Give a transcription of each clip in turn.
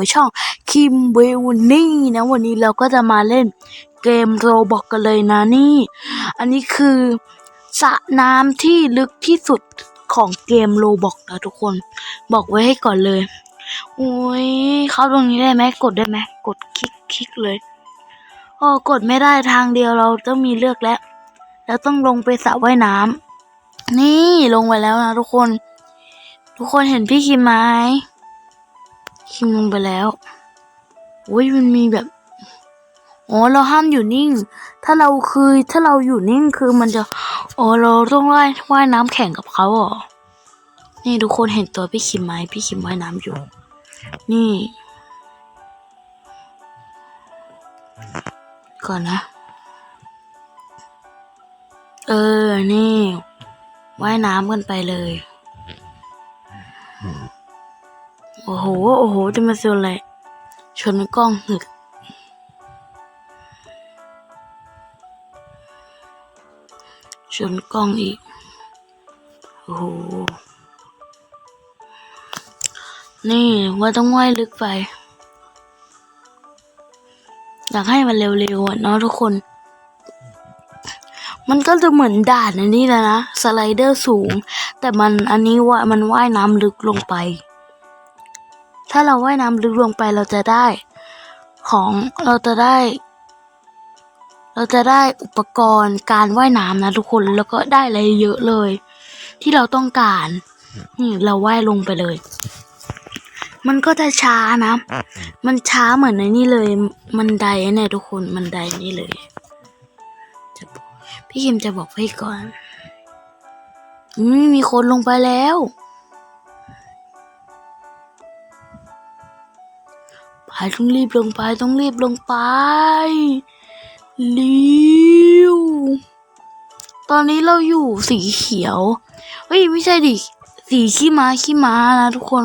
กับช่องคิมเวลนี่นะวันนี้เราก็จะมาเล่นเกมโรบอกกันเลยนะนี่ อันนี้คือสระน้ำที่ลึกที่สุดของเกมโรบอกนะทุกคน บอกไว้ให้ก่อนเลยโอ้ยเข้าตรงนี้ได้ไหมกดได้ไหมกดคลิกคลิกเลยอ๋อกดไม่ได้ทางเดียวเราต้องมีเลือกแล้วเราต้องลงไปสระว่ายน้ำนี่ลงไปแล้วนะทุกคน ทุกคนเห็นพี่คิมไหม คิมลงไปแล้วโอ้ยมันมีแบบอ๋อเราห้ามอยู่นิ่ง ถ้าเราคือถ้าเราอยู่นิ่งคือมันจะอ๋อเราต้องว่ายว่ายน้ำแข่งกับเขาเหรอนี่ทุกคนเห็นตัวพี่คิมไหมพี่คิมว่ายน้ำอยู่ นี่ ก่อนนะ เออ นี่ว่ายน้ำกันไปเลย อ้โห โอ้โห จะมาเซลอะไรชนกล้องหึกชนกล้องอีก โอ้โห นี่ว่าต้องว่ายลึกไป อยากให้มันเร็วๆเนาะทุกคน มันก็จะเหมือนด่านอันนี้แหละนะ สไลเดอร์สูง แต่มันอันนี้ว่ามันว่ายน้ำลึกลงไป ถ้าเราว่ายน้ำลึกลงไปเราจะได้ ของเราจะได้ เราจะได้อุปกรณ์การว่ายน้ำนะทุกคนแล้วก็ได้อะไรเยอะเลย ที่เราต้องการนี่เราว่ายลงไปเลย มันก็จะช้านะ มันช้าเหมือนในนี่เลย มันไดเนี่ยทุกคนมันไดนี่เลยจะบอกพี่คิมจะบอกให้ก่อนอืมมีคนลงไปแล้ว ต้องรีบลงไปต้องรีบลงไปเร็วตอนนี้เราอยู่สีเขียว เฮ้ยไม่ใช่ดิ สีขี้ม้าขี้ม้านะทุกคน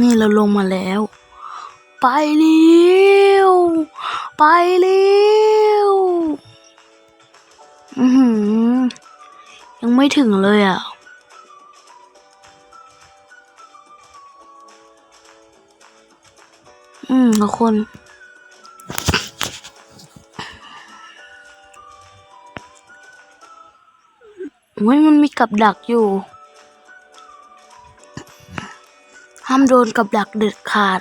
นี่เราลงมาแล้ว ไปเร็วไปเร็วอือหือยังไม่ถึงเลยอะ อืมทุกคน โอ้ยมันมีกับดักอยู่ ห้ามโดนกับดักเด็ดขาด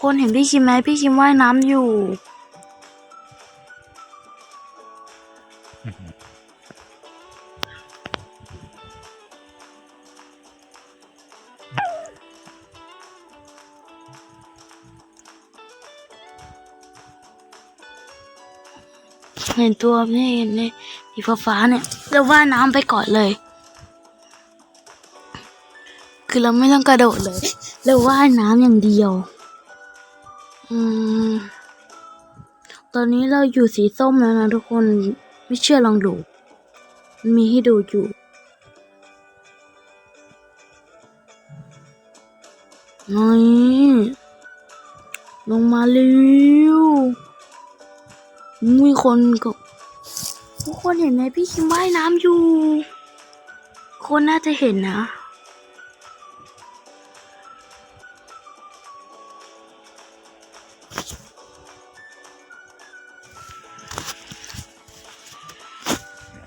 คนเห็นพี่คิมไหมพี่คิมว่ายน้ำอยู่ เห็นตัวนี่เห็นนี่สีฟ้าเนี่ยเราว่ายน้ำไปก่อนเลย คือเราไม่ต้องกระโดดเลย เราว่ายน้ำอย่างเดียว อืม ตอนนี้เราอยู่สีส้มแล้วนะทุกคน ไม่เชื่อลองดู มีให้ดูอยู่ นี่ลงมาเร็ว มีคนก็ทุกคนเห็นไหมพี่คิมว่ายน้ำอยู่ คนน่าจะเห็นนะ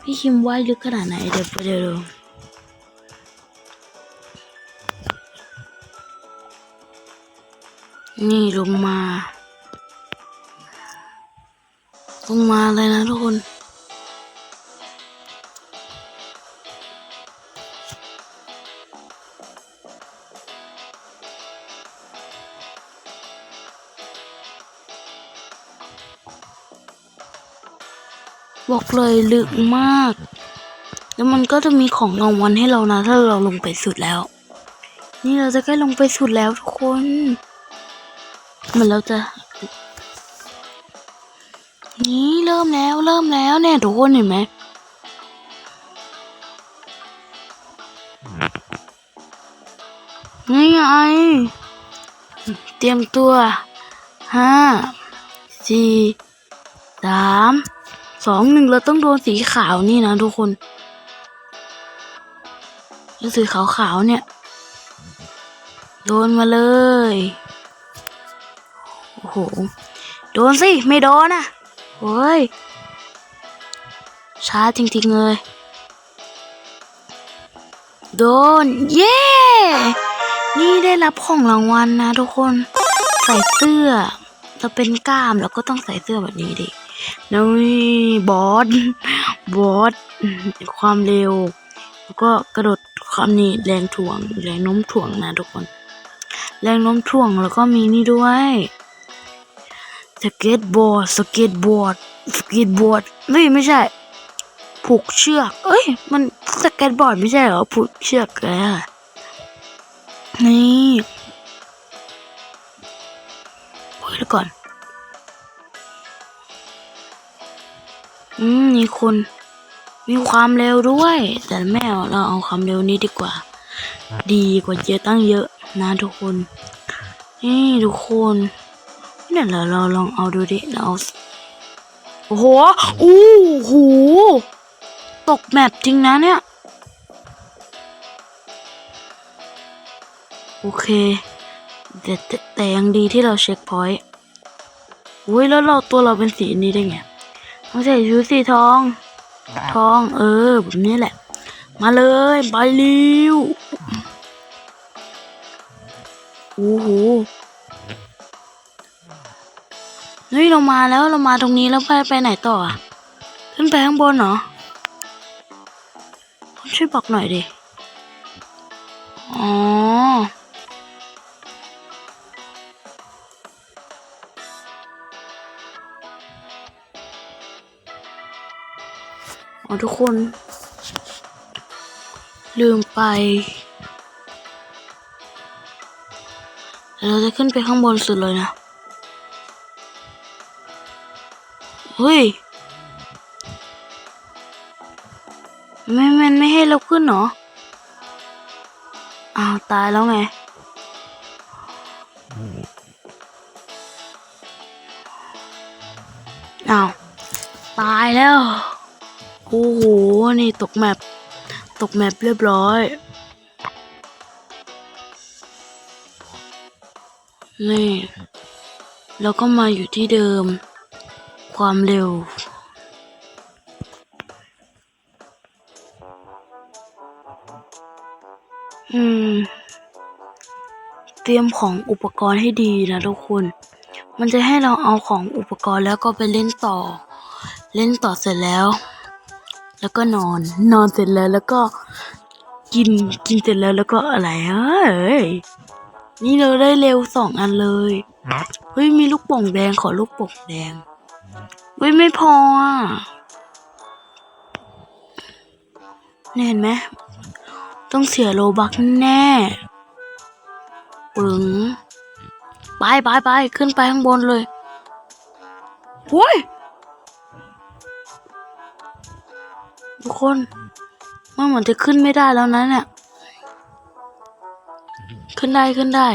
พี่คิมว่ายลึกขนาดไหนเดี๋ยวไปเดี๋ยวดูนี่ลงมา ลงมาเลยนะทุกคนบอกเลยลึกมาก แล้วมันก็จะมีของรางวัลให้เรานะ ถ้าเราลงไปสุดแล้ว นี่เราจะใกล้ลงไปสุดแล้วทุกคน เหมือนเราจะ นี่เริ่มแล้วเริ่มแล้วเนี่ยทุกคนเห็นไหมนี่ไงเตรียมตัวห้าสี่สามสองหนึ่งเราต้องโดนสีขาวนี่นะทุกคนตัวสีขาวๆเนี่ย โดนมาเลย โอ้โห โดนสิ ไม่โดนอะ โอ้ย ช้าจริงๆเลย โดน เย้ นี่ได้รับของรางวัลนะทุกคน ใส่เสื้อเราเป็นกล้ามเราก็ต้องใส่เสื้อแบบนี้ดินี่บอส บอส ความเร็ว แล้วก็กระโดดความนี่แรงถ่วง แรงโน้มถ่วงนะทุกคน แรงโน้มถ่วงแล้วก็มีนี่ด้วย สเก็ตบอร์ด สเก็ตบอร์ด สเก็ตบอร์ด ไม่ไม่ใช่ ผูกเชือก เอ้ย มันสเก็ตบอร์ดไม่ใช่เหรอ ผูกเชือกแกนี่โอ้ยแล้วก่อน อืมมีคน มีความเร็วด้วย แต่ไม่เราเอาความเร็วนี้ดีกว่า ดีกว่าเยอะตั้งเยอะนะทุกคน นี่ทุกคน เนี่ยเราเราลองเอาดูดิเราโอ้โหอู้หูตกแมปจริงนะเนี่ย โอเคแต่แต่ยังดีที่เราเช็คพอยต์อุ้ยแล้วเราตัวเราเป็นสีนี้ได้ไงต้องใส่ชุดสีทอง ทอง เออแบบนี้แหละ มาเลยไปเร็วโอ้โห ฮ้ยเรามาแล้วเรามาตรงนี้แล้วไปไปไหนต่ออะขึ้นไปข้างบนเหรอช่วยบอกหน่อยดิอ๋ออ๋อทุกคน ลืมไปเราจะขึ้นไปข้างบนสุดเลยนะ เฮ้ยไม่มันไม่ให้เราขึ้นเหรอ อ้าว ตายแล้วไง อ้าว ตายแล้ว โอ้โห นี่ตกแมปตกแมปเรียบร้อย นี่ แล้วก็มาอยู่ที่เดิม ความเร็ว อืม เตรียมของอุปกรณ์ให้ดีนะทุกคน มันจะให้เราเอาของอุปกรณ์แล้วก็ไปเล่นต่อ เล่นต่อเสร็จแล้ว แล้วก็นอน นอนเสร็จแล้วแล้วก็กิน กินเสร็จแล้วแล้วก็อะไรเอ้ย นี่เราได้เร็วสองอันเลย เฮ้ยมีลูกโป่งแดงขอลูกโป่งแดง เฮ้ยไม่พออะเนี่ยเห็นไหมต้องเสียโลบักแน่ปึงไปไปไปขึ้นไปข้างบนเลยโว้ยทุกคนมันเหมือนจะขึ้นไม่ได้แล้วนะเนี่ย ขึ้นได้ขึ้นได้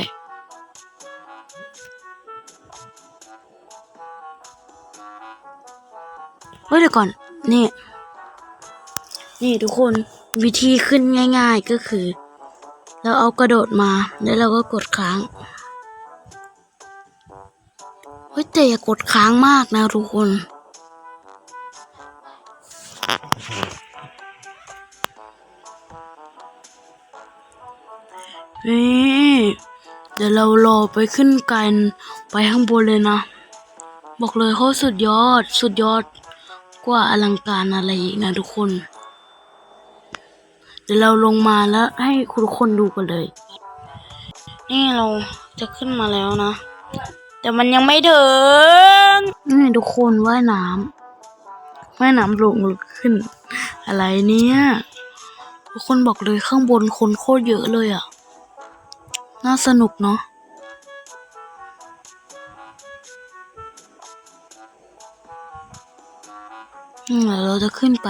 เฮ้ยเดี๋ยวก่อน นี่ นี่ทุกคนวิธีขึ้นง่าย ๆก็คือ เราเอากระโดดมาแล้วเราก็กดค้างเฮ้ยแต่อย่ากดค้างมากนะทุกคนนี่เดี๋ยวเรารอไปขึ้นกันไปข้างบนเลยนะ บอกเลยเขาสุดยอด สุดยอด กว่าอลังการอะไรอีกนะทุกคน เดี๋ยวเราลงมาแล้วให้คุณทุกคนดูกันเลย นี่เราจะขึ้นมาแล้วนะ แต่มันยังไม่ถึง นี่ทุกคนว่ายน้ำว่ายน้ำลงหรือขึ้น อะไรเนี่ย ทุกคนบอกเลยข้างบนคนโคตรเยอะเลยอะ น่าสนุกเนาะ เดี๋ยวเราจะขึ้นไป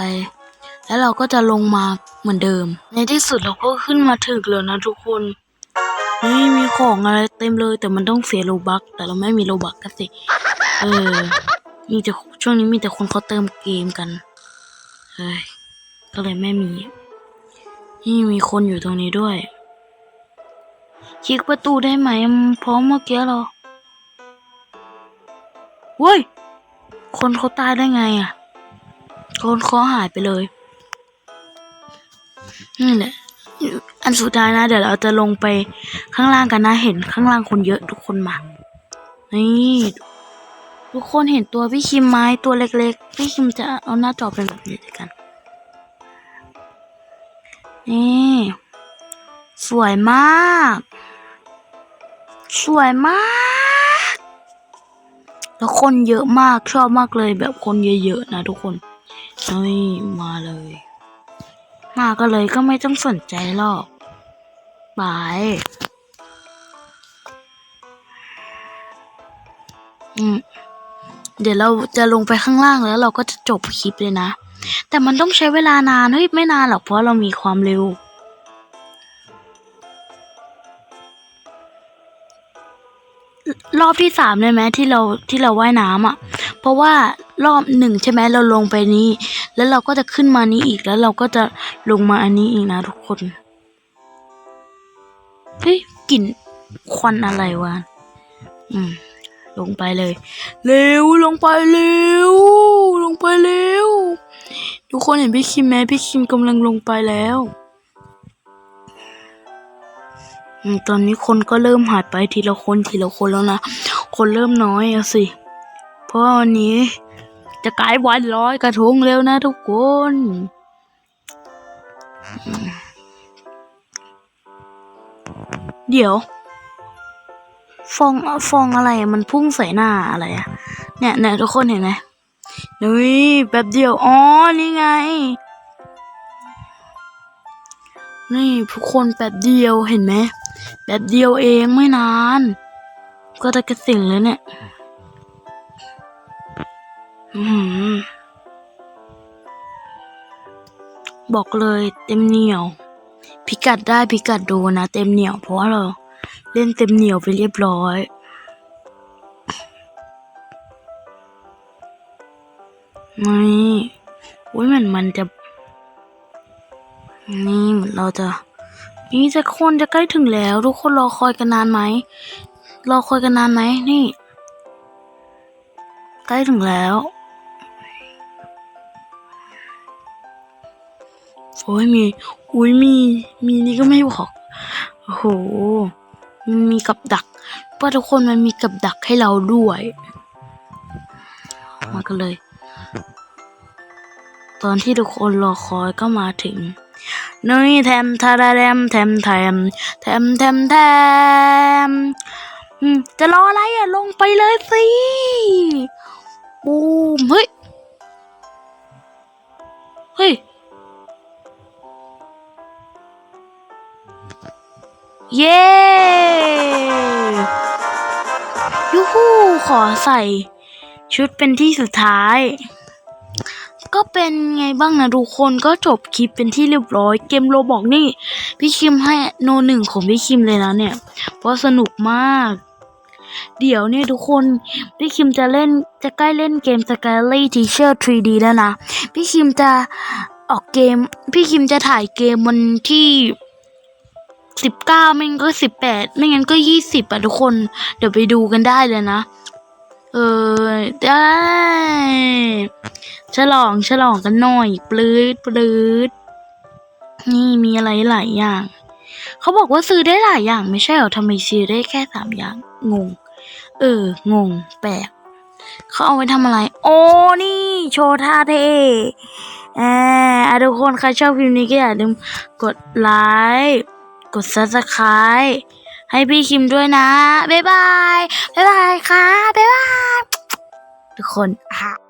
แล้วเราก็จะลงมาเหมือนเดิม ในที่สุดเราก็ขึ้นมาถึงแล้วนะทุกคนนี่มีของอะไรเต็มเลยแต่มันต้องเสียโลบักแต่เราไม่มีโลบักกันสิ เออ มีแต่ช่วงนี้มีแต่คนเขาเติมเกมกันเฮ้ยก็เลยไม่มี นี่มีคนอยู่ตรงนี้ด้วยคลิกประตูได้ไหมเพราะเมื่อกี้เราเว้ย คนเขาตายได้ไงอะ โคนเขาหายไปเลยนี่แหละ อันสุดท้ายนะ เดี๋ยวเราจะลงไปข้างล่างกันนะ เห็นข้างล่างคนเยอะทุกคนมา นี่ทุกคนเห็นตัวพี่คิมไหมตัวเล็กๆ พี่คิมจะเอาหน้าจอเป็นแบบนี้ด้วยกัน นี่ สวยมาก สวยมาก แล้วคนเยอะมากชอบมากเลยแบบคนเยอะๆนะทุกคน นี่มาเลย มาก็เลยก็ไม่ต้องสนใจหรอกบายอืมเดี๋ยวเราจะลงไปข้างล่างแล้วเราก็จะจบคลิปเลยนะ แต่มันต้องใช้เวลานานเฮ้ยไม่นานหรอกเพราะเรามีความเร็ว รอบที่สามเลยไหมที่เราที่เราว่ายน้ำอะ เพราะว่ารอบหนึ่งใช่ไหมเราลงไปนี้ แล้วเราก็จะขึ้นมานี้อีกแล้วเราก็จะลงมาอันนี้อีกนะทุกคนเฮ้ยกลิ่นควันอะไรวะอืม ลงไปเลย เร็วลงไปเร็วลงไปเร็วทุกคนเห็นพี่คิมไหมพี่คิมกำลังลงไปแล้วตอนนี้คนก็เริ่มหายไปทีละคนทีละคนแล้วนะ คนเริ่มน้อยอะสิ เพราะว่าวันนี้จะกล้วันร้อยกระทงแล้วนะทุกคน เดี๋ยว ฟองฟองอะไรมันพุ่งใส่หน้าอะไรอะเนี่ยเนี่ยทุกคนเห็นไหมนี่แป๊บเดียว อ๋อ นี่ไง นี่ทุกคนแป๊บเดียวเห็นไหมแป๊บเดียวเองไม่นาน ก็จะกระสิงแล้วเนี่ย บอกเลยเต็มเหนียว พิกัดได้พิกัดโดนนะ เต็มเหนียวเพราะว่าเราเล่นเต็มเหนียวไปเรียบร้อยนี่อุ้ยเหมือนมันจะ นี่เหมือนเราจะ นี่จะคนจะใกล้ถึงแล้ว ทุกคนรอคอยกันนานไหมรอคอยกันนานไหมนี่ ใกล้ถึงแล้ว อ้ยมีอุ้ยมี มีนี่ก็ไม่บอกโอ้โหมันมีกับดักว่าทุกคนมันมีกับดักให้เราด้วย มากันเลย ตอนที่ทุกคนรอคอยก็มาถึงนี่แทมทาราแรมแทมแทมแทมแทมแทมอืมจะรออะไรอะ ลงไปเลยสิบูมเฮ้ย เฮ้ย เย้ยูฮูขอใส่ ชุดเป็นที่สุดท้าย ก็เป็นไงบ้างนะทุกคนก็จบคลิปเป็นที่เรียบร้อย เกมโรบอกนี่ พี่คิมให้โนหนึ่งของพี่คิมเลยนะเนี่ย เพราะสนุกมาก เดี๋ยวเนี่ยทุกคน พี่คิมจะเล่นจะใกล้เล่นเกม Skyly Teacher 3D แล้วนะ พี่คิมจะออกเกม พี่คิมจะถ่ายเกมวันที่ สิบเก้าไม่งั้นก็สิบแปดไม่งั้นก็ยี่สิบอะทุกคน เดี๋ยวไปดูกันได้เลยนะ เออได้ ฉลองฉลองกันหน่อย ปลื้ดปลื้ดนี่มีอะไรหลายอย่าง เขาบอกว่าซื้อได้หลายอย่างไม่ใช่เหรอทำไมซื้อได้แค่สามอย่าง งง เออ งง แปลกเขาเอาไว้ทำอะไร โอ้นี่ โชว์ท่าเท่อ่าอะทุกคนใครชอบคลิปนี้ก็อย่าลืมกดไลค์ กด subscribe ให้พี่คิมด้วยนะ บ๊ายบาย บ๊ายบายค่ะ บ๊ายบาย ทุกคนอะ